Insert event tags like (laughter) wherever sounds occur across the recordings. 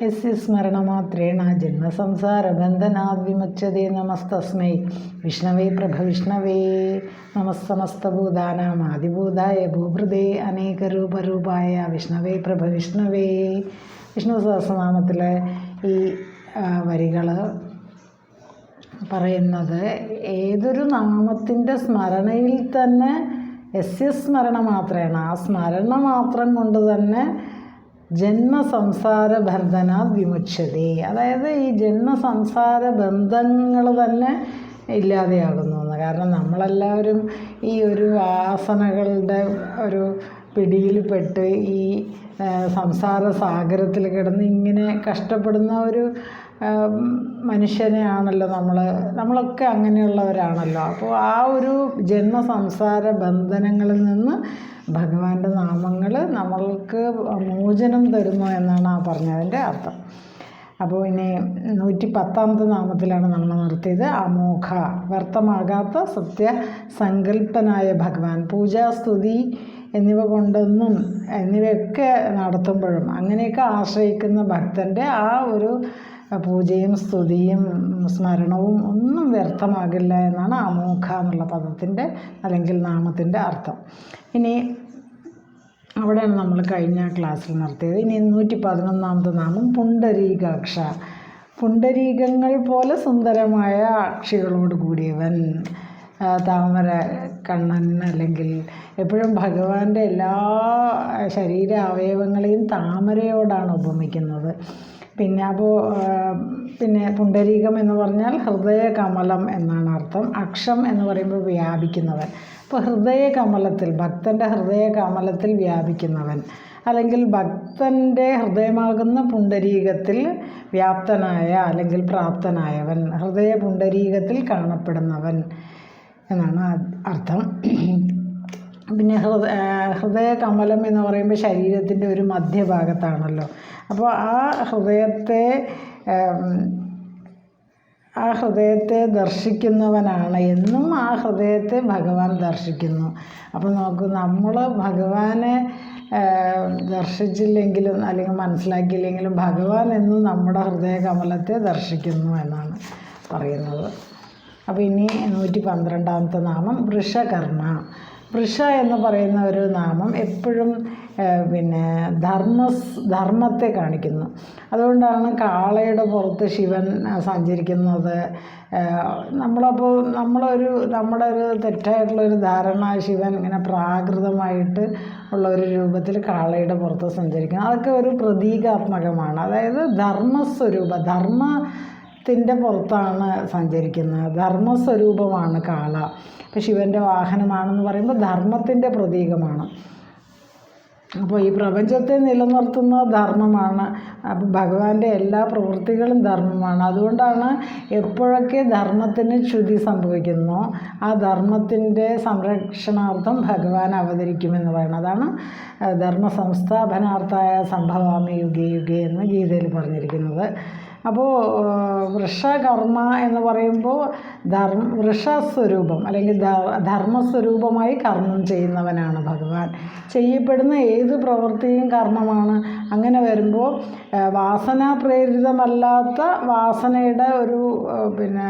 യസ്യ സ്മരണമാത്രേണ ജന്മസംസാരബന്ധനാദ് വിമുച്ചതേ നമസ്തസ്മൈ. വിഷ്ണവേ പ്രഭവിഷ്ണവേ നമസ്സമസ്തഭൂതാനാം ആദിഭൂതായ ഭൂഭൃതേ അനേകരൂപരൂപായ വിഷ്ണവേ പ്രഭവിഷ്ണവേ വിഷ്ണു സഹസ്രനാമത്തിലെ ഈ വരികൾ പറയുന്നത് ഏതൊരു നാമത്തിന്റെ സ്മരണയിൽ തന്നെ യസ്യ സ്മരണ മാത്രമാണ് ആ സ്മരണ മാത്രം കൊണ്ട് തന്നെ ജന്മസംസാര ബന്ധന വിമുക്ഷതി അതായത് ഈ ജന്മസംസാര ബന്ധങ്ങൾ തന്നെ ഇല്ലാതെയാകുന്നു കാരണം നമ്മളെല്ലാവരും ഈ ഒരു ആസനകളുടെ ഒരു പിടിയിൽപ്പെട്ട് ഈ സംസാര സാഗരത്തിൽ കിടന്ന് ഇങ്ങനെ കഷ്ടപ്പെടുന്ന ഒരു മനുഷ്യനെയാണല്ലോ നമ്മൾ നമ്മളൊക്കെ അങ്ങനെയുള്ളവരാണല്ലോ. അപ്പോൾ ആ ഒരു ജന്മസംസാര ബന്ധനങ്ങളിൽ നിന്ന് ഭഗവാന്റെ നാമങ്ങൾ നമ്മൾക്ക് മോചനം തരുന്നു എന്നാണ് ആ പറഞ്ഞതിന്റെ അർത്ഥം. അപ്പോൾ ഇനി നൂറ്റി പത്താമത്തെ നാമത്തിലാണ് നമ്മൾ നിർത്തിയത് അമോഘ വ്യർത്ഥമാകാത്ത സത്യസങ്കല്പനായ ഭഗവാൻ. പൂജാസ്തുതി എന്നിവ കൊണ്ടൊന്നും എന്നിവയൊക്കെ നടത്തുമ്പോഴും അങ്ങനെയൊക്കെ ആശ്രയിക്കുന്ന ഭക്തന്റെ ആ ഒരു പൂജയും സ്തുതിയും സ്മരണവും ഒന്നും വ്യർത്ഥമാകില്ല എന്നാണ് അമോഘ എന്നുള്ള പദത്തിന്റെ അല്ലെങ്കിൽ നാമത്തിന്റെ അർത്ഥം. ഇനി അവിടെയാണ് നമ്മൾ കഴിഞ്ഞ ക്ലാസ്സിൽ നിർത്തിയത് ഇനി നൂറ്റി പതിനൊന്നാമത്തെ നാമം പുണ്ടരീകാക്ഷ പുണ്ടരീകങ്ങൾ പോലെ സുന്ദരമായ അക്ഷികളോട് കൂടിയവൻ താമര കണ്ണൻ അല്ലെങ്കിൽ എപ്പോഴും ഭഗവാന്റെ എല്ലാ ശരീര അവയവങ്ങളെയും താമരയോടാണ് ഉപമിക്കുന്നത്. പിന്നെ അപ്പോൾ പിന്നെ പുണ്ടരീകം എന്ന് പറഞ്ഞാൽ ഹൃദയ കമലം എന്നാണ് അർത്ഥം. അക്ഷം എന്ന് പറയുമ്പോൾ വ്യാപിക്കുന്നവൻ. അപ്പോൾ ഹൃദയ കമലത്തിൽ ഭക്തന്റെ ഹൃദയ കമലത്തിൽ വ്യാപിക്കുന്നവൻ. അല്ലെങ്കിൽ ഭക്തന്റെ ഹൃദയമാകുന്ന പുണ്ടരീകത്തിൽ വ്യാപ്തനായ അല്ലെങ്കിൽ പ്രാപ്തനായവൻ ഹൃദയ പുണ്ടരീകത്തിൽ കാണപ്പെടുന്നവൻ എന്നാണ് അർത്ഥം. പിന്നെ ഹൃദയ ഹൃദയ കമലം എന്ന് പറയുമ്പോൾ ശരീരത്തിന്റെ ഒരു മധ്യഭാഗത്താണല്ലോ. അപ്പോൾ ആ ഹൃദയത്തെ ആ ഹൃദയത്തെ ദർശിക്കുന്നവനാണ് എന്നും ആ ഹൃദയത്തെ ഭഗവാൻ ദർശിക്കുന്നു. അപ്പോൾ നോക്കൂ നമ്മൾ ഭഗവാനെ ദർശിച്ചില്ലെങ്കിലും അല്ലെങ്കിൽ മനസ്സിലാക്കിയില്ലെങ്കിലും ഭഗവാൻ എന്നും നമ്മുടെ ഹൃദയ കമലത്തെ ദർശിക്കുന്നു എന്നാണ് പറയുന്നത്. അപ്പോൾ ഇനി നൂറ്റി പന്ത്രണ്ടാമത്തെ നാമം വൃഷകർമ്മ. വൃഷ എന്ന് പറയുന്ന ഒരു നാമം എപ്പോഴും പിന്നെ ധർമ്മ ധർമ്മത്തെ കാണിക്കുന്നു. അതുകൊണ്ടാണ് കാളയുടെ പുറത്ത് ശിവൻ സഞ്ചരിക്കുന്നത്. നമ്മളപ്പോൾ നമ്മളൊരു നമ്മുടെ ഒരു തെറ്റായിട്ടുള്ളൊരു ധാരണ ശിവൻ ഇങ്ങനെ പ്രാകൃതമായിട്ട് ഉള്ള ഒരു രൂപത്തിൽ കാളയുടെ പുറത്ത് സഞ്ചരിക്കുന്നു. അതൊക്കെ ഒരു പ്രതീകാത്മകമാണ്. അതായത് ധർമ്മസ്വരൂപ ധർമ്മ ത്തിന്റെ പുറത്താണ് സഞ്ചരിക്കുന്നത്. ധർമ്മസ്വരൂപമാണ് കാള. അപ്പോൾ ശിവന്റെ വാഹനമാണെന്ന് പറയുമ്പോൾ ധർമ്മത്തിന്റെ പ്രതീകമാണ്. അപ്പോൾ ഈ പ്രപഞ്ചത്തെ നിലനിർത്തുന്ന ധർമ്മമാണ്. അപ്പോൾ ഭഗവാന്റെ എല്ലാ പ്രവൃത്തികളും ധർമ്മമാണ്. അതുകൊണ്ടാണ് എപ്പോഴൊക്കെ ധർമ്മത്തിന് ച്യുതി സംഭവിക്കുന്നു ആ ധർമ്മത്തിന്റെ സംരക്ഷണാർത്ഥം ഭഗവാൻ അവതരിക്കുമെന്ന് പറയുന്നത്. അതാണ് ധർമ്മ സംസ്ഥാപനാർത്ഥായ സംഭവാമി യുഗേ യുഗേ എന്ന് ഗീതയിൽ പറഞ്ഞിരിക്കുന്നത്. അപ്പോൾ വൃഷകർമ്മ എന്ന് പറയുമ്പോൾ ധർമ്മ വൃഷസ്വരൂപം അല്ലെങ്കിൽ ധർമ്മസ്വരൂപമായി കർമ്മം ചെയ്യുന്നവനാണ് ഭഗവാൻ. ചെയ്യപ്പെടുന്ന ഏത് പ്രവൃത്തിയും കർമ്മമാണ്. അങ്ങനെ വരുമ്പോൾ വാസന പ്രേരിതമല്ലാത്ത വാസനയുടെ ഒരു പിന്നെ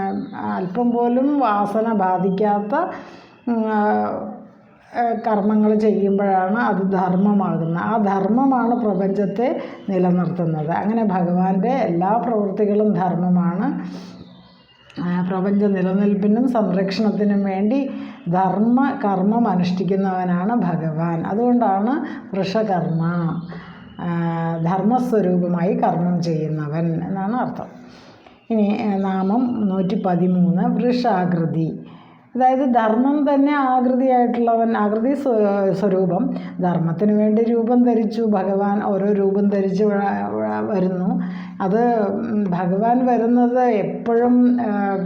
അല്പം പോലും വാസന ബാധിക്കാത്ത കർമ്മങ്ങൾ ചെയ്യുമ്പോഴാണ് അത് ധർമ്മമാകുന്നത്. ആ ധർമ്മമാണ് പ്രപഞ്ചത്തെ നിലനിർത്തുന്നത്. അങ്ങനെ ഭഗവാന്റെ എല്ലാ പ്രവൃത്തികളും ധർമ്മമാണ്. പ്രപഞ്ച നിലനിൽപ്പിനും സംരക്ഷണത്തിനും വേണ്ടി ധർമ്മ കർമ്മം അനുഷ്ഠിക്കുന്നവനാണ് ഭഗവാൻ. അതുകൊണ്ടാണ് വൃഷകർമ്മ ധർമ്മസ്വരൂപമായി കർമ്മം ചെയ്യുന്നവൻ എന്നാണ് അർത്ഥം. ഇനി നാമം നൂറ്റി പതിമൂന്ന് വൃഷാകൃതി. അതായത് ധർമ്മം തന്നെ ആകൃതിയായിട്ടുള്ളവൻ ആകൃതി സ്വരൂപം ധർമ്മത്തിന് വേണ്ടി രൂപം ധരിച്ചു ഭഗവാൻ ഓരോ രൂപം ധരിച്ച് വരുന്നു. അത് ഭഗവാൻ വരുന്നത് എപ്പോഴും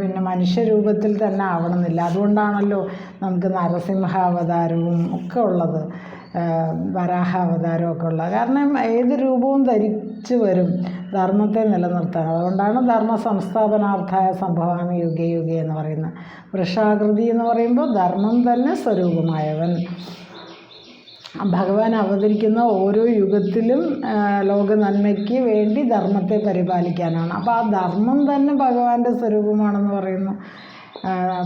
പിന്നെ മനുഷ്യരൂപത്തിൽ തന്നെ ആവണമെന്നില്ല. അതുകൊണ്ടാണല്ലോ നമുക്ക് നരസിംഹാവതാരവും ഒക്കെ ഉള്ളത്. വരാഹ അവതാരമൊക്കെ ഉള്ളത് കാരണം ഏത് രൂപവും ധരിച്ചു വരും. ധർമ്മത്തെ നിലനിർത്താൻ. അതുകൊണ്ടാണ് ധർമ്മ സംസ്ഥാപനാർത്ഥായ സംഭവാമി യുഗേ എന്ന് പറയുന്നത്. വൃഷാകൃതി എന്ന് പറയുമ്പോൾ ധർമ്മം തന്നെ സ്വരൂപമായവൻ. ഭഗവാൻ അവതരിക്കുന്ന ഓരോ യുഗത്തിലും ലോക നന്മയ്ക്ക് വേണ്ടി ധർമ്മത്തെ പരിപാലിക്കാനാണ്. അപ്പോൾ ആ ധർമ്മം തന്നെ ഭഗവാന്റെ സ്വരൂപമാണെന്ന് പറയുന്നു.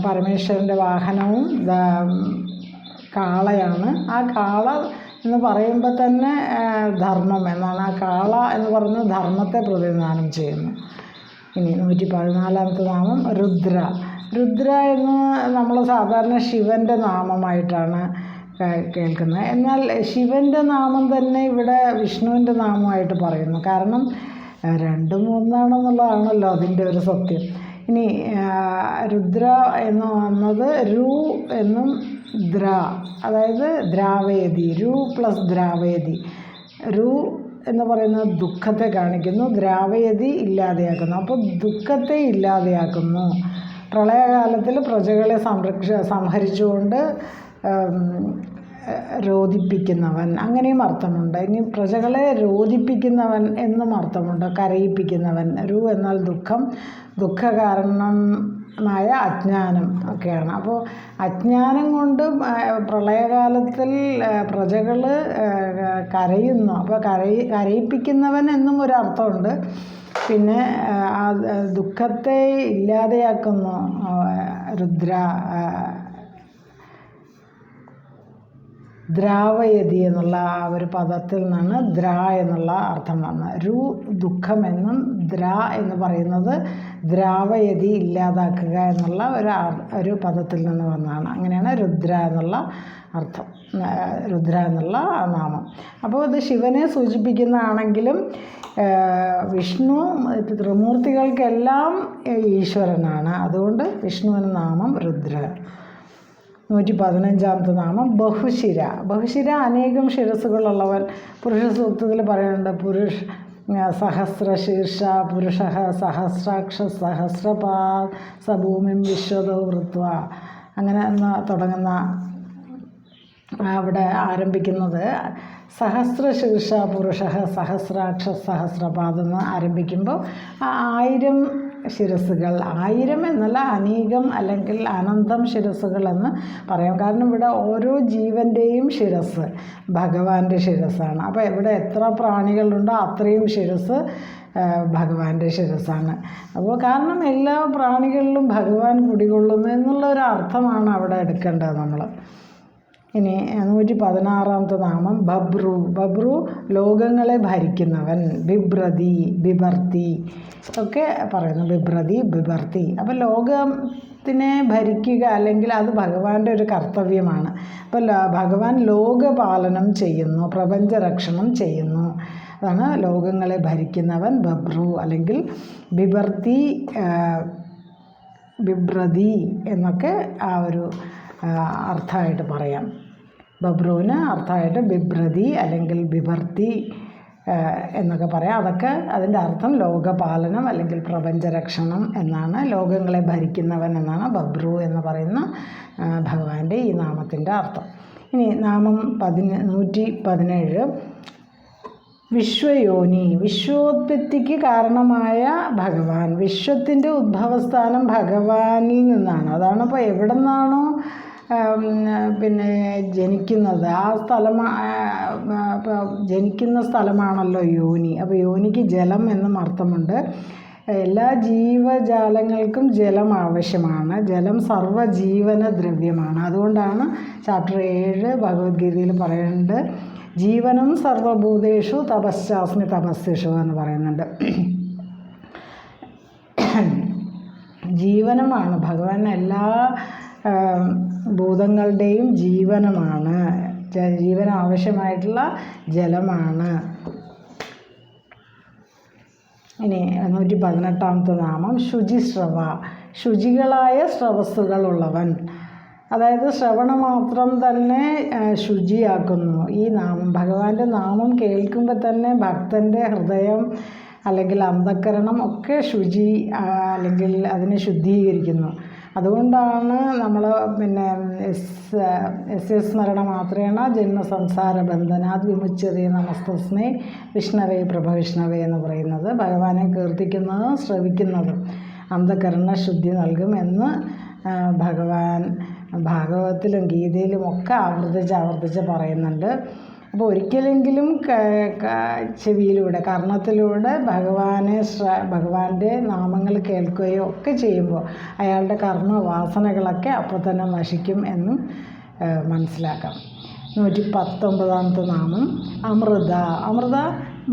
പരമേശ്വരന്റെ വാഹനവും കാളയാണ്. ആ കാള എന്ന് പറയുമ്പോൾ തന്നെ ധർമ്മം എന്നാണ്. ആ കാള എന്ന് പറയുന്നത് ധർമ്മത്തെ പ്രതിനിധാനം ചെയ്യുന്നു. ഇനി നൂറ്റി പതിനാലാമത്തെ നാമം രുദ്ര. രുദ്ര എന്ന് നമ്മൾ സാധാരണ ശിവന്റെ നാമമായിട്ടാണ് കേൾക്കുന്നത്. എന്നാൽ ശിവന്റെ നാമം തന്നെ ഇവിടെ വിഷ്ണുവിന്റെ നാമമായിട്ട് പറയുന്നു. കാരണം രണ്ടും ഒന്നാണെന്നുള്ളതാണല്ലോ അതിന്റെ ഒരു സത്യം. ഇനി രുദ്ര എന്ന് വന്നത് രു എന്നും ദ്ര അതായത് ദ്രാവേദി രു പ്ലസ് ദ്രാവേദി രു എന്ന് പറയുന്നത് ദുഃഖത്തെ കാണിക്കുന്നു ദ്രാവേദി ഇല്ലാതെയാക്കുന്നു. അപ്പോൾ ദുഃഖത്തെ ഇല്ലാതെയാക്കുന്നു. പ്രളയകാലത്തിൽ പ്രജകളെ സംരക്ഷ സംഹരിച്ചുകൊണ്ട് രോദിപ്പിക്കുന്നവൻ അങ്ങനെയും അർത്ഥമുണ്ട്. ഇനി പ്രജകളെ രോദിപ്പിക്കുന്നവൻ എന്നും അർത്ഥമുണ്ട്. കരയിപ്പിക്കുന്നവൻ രു എന്നാൽ ദുഃഖം ദുഃഖകാരണമായ അജ്ഞാനം ഒക്കെയാണ്. അപ്പോൾ അജ്ഞാനം കൊണ്ട് പ്രളയകാലത്തിൽ പ്രജകൾ കരയുന്നു. അപ്പോൾ കരയി കരയിപ്പിക്കുന്നവൻ എന്നും ഒരു അർത്ഥമുണ്ട്. പിന്നെ ആ ദുഃഖത്തെ ഇല്ലാതെയാക്കുന്നു രുദ്ര ആ, ദ്രാവയതി എന്നുള്ള ആ ഒരു പദത്തിൽ നിന്നാണ് ദ്ര എന്നുള്ള അർത്ഥം വന്നത്. രു ദുഃഖമെന്നും ദ്ര എന്ന് പറയുന്നത് ദ്രാവയതി ഇല്ലാതാക്കുക എന്നുള്ള ഒരു ഒരു പദത്തിൽ നിന്ന് വന്നതാണ്. അങ്ങനെയാണ് രുദ്ര എന്നുള്ള അർത്ഥം രുദ്ര എന്നുള്ള നാമം. അപ്പോൾ ഇത് ശിവനെ സൂചിപ്പിക്കുന്നതാണെങ്കിലും വിഷ്ണു ത്രിമൂർത്തികൾക്കെല്ലാം ഈശ്വരനാണ്. അതുകൊണ്ട് വിഷ്ണുവിന് നാമം രുദ്ര. നൂറ്റി പതിനഞ്ചാമത്തെ നാമം ബഹുശിര. ബഹുശിര അനേകം ശിരസ്സുകളുള്ളവൻ. പുരുഷ സൂക്തത്തിൽ പറയുന്നുണ്ട് പുരുഷ സഹസ്ര ശീർഷ പുരുഷ സഹസ്രാക്ഷ സഹസ്രപാ സഭൂമിം വിശ്വതോ വൃത്വ. അങ്ങനെ തുടങ്ങുന്ന അവിടെ ആരംഭിക്കുന്നത് സഹസ്ര ശീർഷ പുരുഷ സഹസ്രാക്ഷ സഹസ്രപാദെന്ന് ആരംഭിക്കുമ്പോൾ ആയിരം ശിരസ്സുകൾ. ആയിരം എന്നല്ല അനേകം അല്ലെങ്കിൽ അനന്തം ശിരസ്സുകൾ എന്ന് പറയാം. കാരണം ഇവിടെ ഓരോ ജീവന്റെയും ശിരസ് ഭഗവാന്റെ ശിരസ്സാണ്. അപ്പോൾ ഇവിടെ എത്ര പ്രാണികളുണ്ടോ അത്രയും ശിരസ് ഭഗവാന്റെ ശിരസ്സാണ്. അപ്പോൾ കാരണം എല്ലാ പ്രാണികളിലും ഭഗവാൻ കുടികൊള്ളുന്നു എന്നുള്ള ഒരു അർത്ഥമാണ് അവിടെ എടുക്കേണ്ടത് നമ്മൾ ഇനി നൂറ്റി പതിനാറാമത്തെ നാമം ബബ്രു. ബബ്രു ലോകങ്ങളെ ഭരിക്കുന്നവൻ. ബിഭ്രതി ബിഭർത്തി ഒക്കെ പറയുന്നു ബിഭ്രതി ബിഭർത്തി അപ്പോൾ ലോകത്തിനെ ഭരിക്കുക അല്ലെങ്കിൽ അത് ഭഗവാന്റെ ഒരു കർത്തവ്യമാണ്. അപ്പോൾ ഭഗവാൻ ലോകപാലനം ചെയ്യുന്നു പ്രപഞ്ചരക്ഷണം ചെയ്യുന്നു. അതാണ് ലോകങ്ങളെ ഭരിക്കുന്നവൻ ബബ്രു അല്ലെങ്കിൽ ബിഭർത്തി ബിബ്രതി എന്നൊക്കെ ആ ഒരു അർത്ഥമായിട്ട് പറയാം. ബബ്രുവിന് അർത്ഥമായിട്ട് ബിഭ്രതി അല്ലെങ്കിൽ ബിഭർത്തി എന്നൊക്കെ പറയാം. അതൊക്കെ അതിന്റെ അർത്ഥം ലോകപാലനം അല്ലെങ്കിൽ പ്രപഞ്ചരക്ഷണം എന്നാണ്. ലോകങ്ങളെ ഭരിക്കുന്നവൻ എന്നാണ് ബബ്രു എന്ന് പറയുന്ന ഭഗവാന്റെ ഈ നാമത്തിന്റെ അർത്ഥം. ഇനി നാമം പതിന നൂറ്റി പതിനേഴ്. വിശ്വയോനി. വിശ്വോത്പത്തിക്ക് കാരണമായ ഭഗവാൻ. വിശ്വത്തിന്റെ ഉദ്ഭവസ്ഥാനം ഭഗവാനിൽ നിന്നാണ്. അതാണ് ഇപ്പോൾ എവിടെ നിന്നാണോ പിന്നെ ജനിക്കുന്നത്. ആ സ്ഥലം ജനിക്കുന്ന സ്ഥലമാണല്ലോ യോനി. അപ്പോൾ യോനിക്ക് ജലം എന്നും അർത്ഥമുണ്ട്. എല്ലാ ജീവജാലങ്ങൾക്കും ജലം ആവശ്യമാണ്. ജലം സർവജീവന ദ്രവ്യമാണ്. അതുകൊണ്ടാണ് ചാപ്റ്റർ ഏഴ് ഭഗവത്ഗീതയിൽ പറയുന്നുണ്ട് ജീവനം സർവഭൂതേഷു തപശ്ശാസ്മി തപസ്സിഷു എന്ന് പറയുന്നുണ്ട്. (clears throat) ജീവനമാണ്. ഭഗവാൻ എല്ലാ ഭൂതങ്ങളുടെയും ജീവനമാണ്. ജീവന് ആവശ്യമായിട്ടുള്ള ജലമാണ്. ഇനി നൂറ്റി പതിനെട്ടാമത്തെ നാമം ശുചിശ്രവ ശുചികളായ സ്രവസ്സുകളുള്ളവൻ. അതായത് ശ്രവണം മാത്രം തന്നെ ശുചിയാക്കുന്നു. ഈ നാമം ഭഗവാന്റെ നാമം കേൾക്കുമ്പോൾ തന്നെ ഭക്തന്റെ ഹൃദയം അല്ലെങ്കിൽ അന്ധക്കരണം ഒക്കെ ശുചി അല്ലെങ്കിൽ അതിനെ ശുദ്ധീകരിക്കുന്നു. അതുകൊണ്ടാണ് നമ്മൾ പിന്നെ എസ് എസ് എസ് സ്മരണ മാത്രേണ ജന്മസംസാര ബന്ധനാത് വിമുച്ചതേ നമസ്തസ്മേ വിഷ്ണവേ പ്രഭവിഷ്ണവേ എന്ന് പറയുന്നത്. ഭഗവാനെ കീർത്തിക്കുന്നതും ശ്രവിക്കുന്നതും അന്ധകരണ ശുദ്ധി നൽകും എന്ന് ആ, ഭഗവാൻ ഭാഗവതത്തിലും ഗീതയിലും ഒക്കെ ആവർത്തിച്ച് ആവർത്തിച്ച് പറയുന്നുണ്ട്. അപ്പോൾ ഒരിക്കലെങ്കിലും ചെവിയിലൂടെ കർണത്തിലൂടെ ഭഗവാനെ ശ്ര ഭഗവാന്റെ നാമങ്ങൾ കേൾക്കുകയോ ഒക്കെ ചെയ്യുമ്പോൾ അയാളുടെ കർമ്മ വാസനകളൊക്കെ അപ്പോൾ തന്നെ നശിക്കും എന്നും മനസ്സിലാക്കാം. നൂറ്റി പത്തൊമ്പതാമത്തെ നാമം അമൃത. അമൃത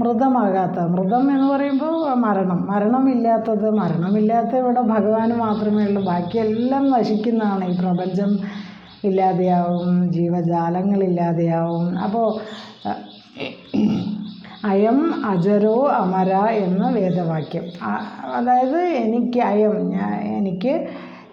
മൃതമാകാത്ത മൃതം എന്ന് പറയുമ്പോൾ മരണം. മരണമില്ലാത്തത് മരണമില്ലാത്ത ഇവിടെ ഭഗവാൻ മാത്രമേ ഉള്ളൂ. ബാക്കിയെല്ലാം നശിക്കുന്നതാണ് ഈ പ്രപഞ്ചം. ഇല്ലാതെയാവും ജീവജാലങ്ങളില്ലാതെയാവും അപ്പോൾ അയം അജരോ അമര എന്ന വേദവാക്യം. അതായത് എനിക്ക് അയം ഞാ- എനിക്ക്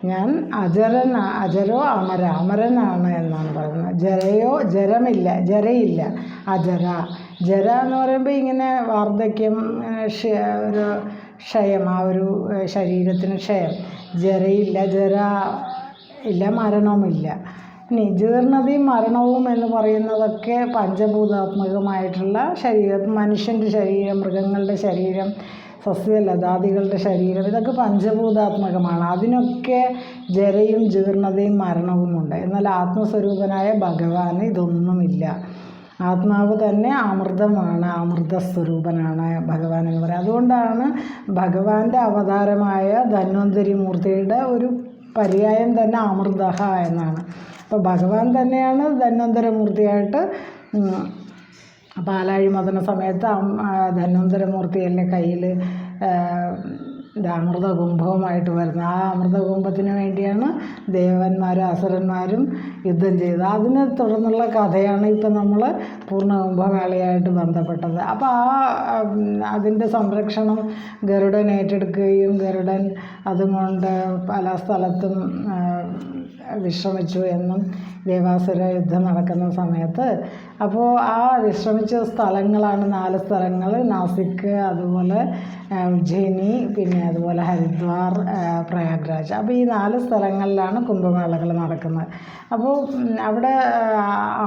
ഞാൻ അജരൻ അജരോ അമര അമരനാണ് എന്നാണ് പറയുന്നത്. ജരയോ ജരമില്ല ജരയില്ല അജര. ജര എന്ന് പറയുമ്പോൾ ഇങ്ങനെ വാർദ്ധക്യം ഒരു ക്ഷയം ആ ഒരു ശരീരത്തിന് ക്ഷയം. ജരയില്ല ജര ഇല്ല മരണവുമില്ല. ഇനി ജീർണതയും മരണവും എന്ന് പറയുന്നതൊക്കെ പഞ്ചഭൂതാത്മകമായിട്ടുള്ള ശരീരം മനുഷ്യന്റെ ശരീരം മൃഗങ്ങളുടെ ശരീരം സസ്യലതാദികളുടെ ശരീരം ഇതൊക്കെ പഞ്ചഭൂതാത്മകമാണ്. അതിനൊക്കെ ജരയും ജീർണതയും മരണവുമുണ്ട് എന്നാൽ ആത്മസ്വരൂപനായ ഭഗവാന് ഇതൊന്നുമില്ല. ആത്മാവ് തന്നെ അമൃതമാണ് അമൃത സ്വരൂപനാണ് ഭഗവാൻ എന്ന് പറയുന്നത്. അതുകൊണ്ടാണ് ഭഗവാന്റെ അവതാരമായ ധന്വന്തരി മൂർത്തിയുടെ ഒരു പര്യായം തന്നെ അമൃത എന്നാണ്. അപ്പോൾ ഭഗവാൻ തന്നെയാണ് ധന്വന്തരമൂർത്തിയായിട്ട് പാലാഴി മദന സമയത്ത് ധന്വന്തരമൂർത്തിയല്ലേ കയ്യിൽ അമൃത കുംഭവുമായിട്ട് വരുന്നത്. ആ അമൃത കുംഭത്തിന് വേണ്ടിയാണ് ദേവന്മാരും അസുരന്മാരും യുദ്ധം ചെയ്തത്. അതിനെ തുടർന്നുള്ള കഥയാണ് ഇപ്പം നമ്മൾ പൂർണ കുംഭമേളയായിട്ട് ബന്ധപ്പെട്ടത്. അപ്പോൾ ആ അതിന്റെ സംരക്ഷണം ഗരുഡൻ ഏറ്റെടുക്കുകയും ഗരുഡൻ അതുകൊണ്ട് പല സ്ഥലത്തും വിശ്രമിച്ചു എന്നും ദേവാസുര യുദ്ധം നടക്കുന്ന സമയത്ത്. അപ്പോൾ ആ വിശ്രമിച്ച സ്ഥലങ്ങളാണ് നാല് സ്ഥലങ്ങൾ. നാസിക് അതുപോലെ ഉജ്ജയിനി പിന്നെ അതുപോലെ ഹരിദ്വാർ പ്രയാഗ്രാജ്. അപ്പോൾ ഈ നാല് സ്ഥലങ്ങളിലാണ് കുംഭമേളകൾ നടക്കുന്നത്. അപ്പോൾ അവിടെ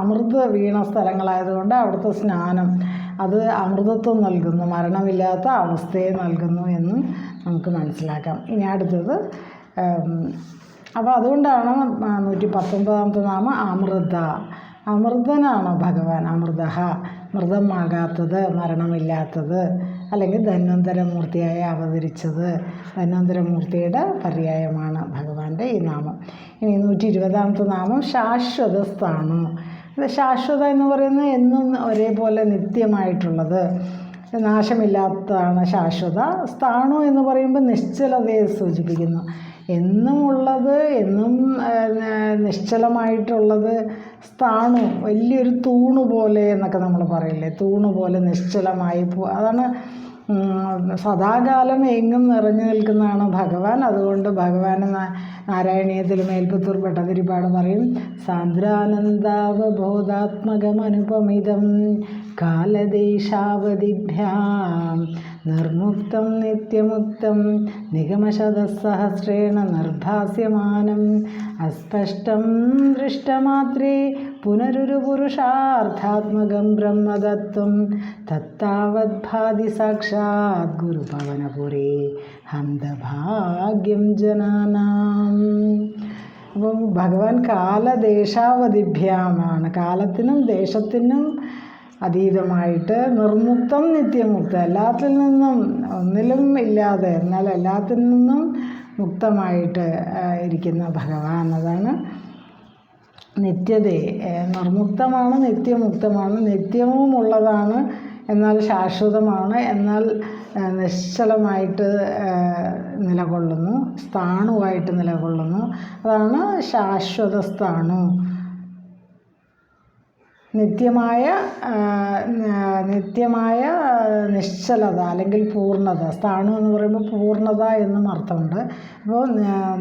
അമൃത് വീണ സ്ഥലങ്ങളായതുകൊണ്ട് അവിടുത്തെ സ്നാനം അത് അമൃതത്വം നൽകുന്നു. മരണമില്ലാത്ത അവസ്ഥയെ നൽകുന്നു എന്നും നമുക്ക് മനസ്സിലാക്കാം. ഇനി അടുത്തത് അപ്പോൾ അതുകൊണ്ടാണ് നൂറ്റി പത്തൊമ്പതാമത്തെ നാമം അമൃത. അമൃതനാണ് ഭഗവാൻ? അമൃത മൃതമാകാത്തത് മരണമില്ലാത്തത് അല്ലെങ്കിൽ ധന്വന്തരമൂർത്തിയായി അവതരിച്ചത്. ധന്വന്തരമൂർത്തിയുടെ പര്യായമാണ് ഭഗവാന്റെ ഈ നാമം. ഇനി നൂറ്റി ഇരുപതാമത്തെ നാമം ശാശ്വത സ്ഥാനം ശാശ്വത എന്ന് പറയുന്നത് എന്നും ഒരേപോലെ നിത്യമായിട്ടുള്ളത്. നാശമില്ലാത്തതാണ് ശാശ്വത. സ്ഥാണു എന്ന് പറയുമ്പോൾ നിശ്ചലതയെ സൂചിപ്പിക്കുന്നു. എന്നും ഉള്ളത് എന്നും നിശ്ചലമായിട്ടുള്ളത് സ്ഥാണു വലിയൊരു തൂണു പോലെ എന്നൊക്കെ നമ്മൾ പറയില്ലേ? തൂണു പോലെ നിശ്ചലമായി പോ അതാണ് സദാകാലം എങ്ങും നിറഞ്ഞു നിൽക്കുന്നതാണ് ഭഗവാൻ. അതുകൊണ്ട് ഭഗവാൻ നാരായണീയത്തിൽ മേൽപ്പത്തൂർ ഭട്ടതിരിപ്പാട് പറയും സാന്ദ്രാനന്ദാവബോധാത്മകമനുപമിതം കാലദേശാവധിഭ്യാം. നിർമുക്തം നിത്യമുക്തം നിഗമശതസഹസ്രേണ നിർഭാസ്യമാനം. അസ്പഷ്ടം ദൃഷ്ടമാത്രേ പുനരുരു പുരുഷാർത്ഥാത്മകം ബ്രഹ്മതത്വം തത്താവദ്ഭാതി സാക്ഷാത് ഗുരുപവനപുരേ ഹന്തഭാഗ്യം ജനാനാം. അപ്പം ഭഗവാൻ കാലദേശാവധിഭ്യാമാണ്. കാലത്തിനും ദേശത്തിനും അതീതമായിട്ട് നിർമുക്തം നിത്യമുക്ത. എല്ലാത്തിൽ നിന്നും ഒന്നിലും ഇല്ലാതെ എന്നാൽ എല്ലാത്തിൽ നിന്നും മുക്തമായിട്ട് ഇരിക്കുന്ന ഭഗവാൻ അതാണ് നിത്യതയെ നിർമുക്തമാണ് നിത്യമുക്തമാണ് നിത്യവും ഉള്ളതാണ് എന്നാൽ ശാശ്വതമാണ് എന്നാൽ നിശ്ചലമായിട്ട് നിലകൊള്ളുന്നു സ്ഥാണുവായിട്ട് നിലകൊള്ളുന്നു. അതാണ് ശാശ്വത സ്ഥാണു നിത്യമായ നിത്യമായ നിശ്ചലത അല്ലെങ്കിൽ പൂർണത സ്ഥാണു എന്ന് പറയുമ്പോൾ പൂർണത എന്നും അർത്ഥമുണ്ട്. അപ്പോൾ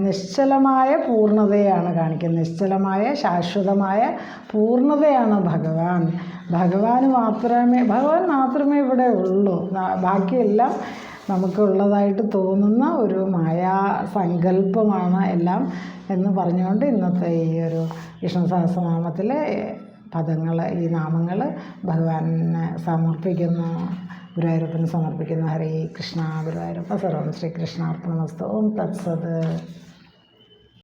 നിശ്ചലമായ പൂർണതയാണ് കാണിക്കുന്നത്. നിശ്ചലമായ ശാശ്വതമായ പൂർണതയാണ് ഭഗവാൻ. ഭഗവാൻ മാത്രമേ ഭഗവാൻ മാത്രമേ ഇവിടെ ഉള്ളൂ. ബാക്കിയെല്ലാം നമുക്കുള്ളതായിട്ട് തോന്നുന്ന ഒരു മായാ സങ്കല്പമാണ് എല്ലാം എന്ന് പറഞ്ഞുകൊണ്ട് ഇന്നത്തെ ഈ ഒരു വിഷ്ണു സഹസ്രനാമത്തിലെ പദങ്ങൾ ഈ നാമങ്ങൾ ഭഗവാനെ സമർപ്പിക്കുന്നു ഗുരുവായൂരപ്പന് സമർപ്പിക്കുന്നു. ഹരേ കൃഷ്ണ ഗുരുവായൂരപ്പ സർവം ശ്രീകൃഷ്ണാർപ്പണമസ്തു ഓം തത്സത്.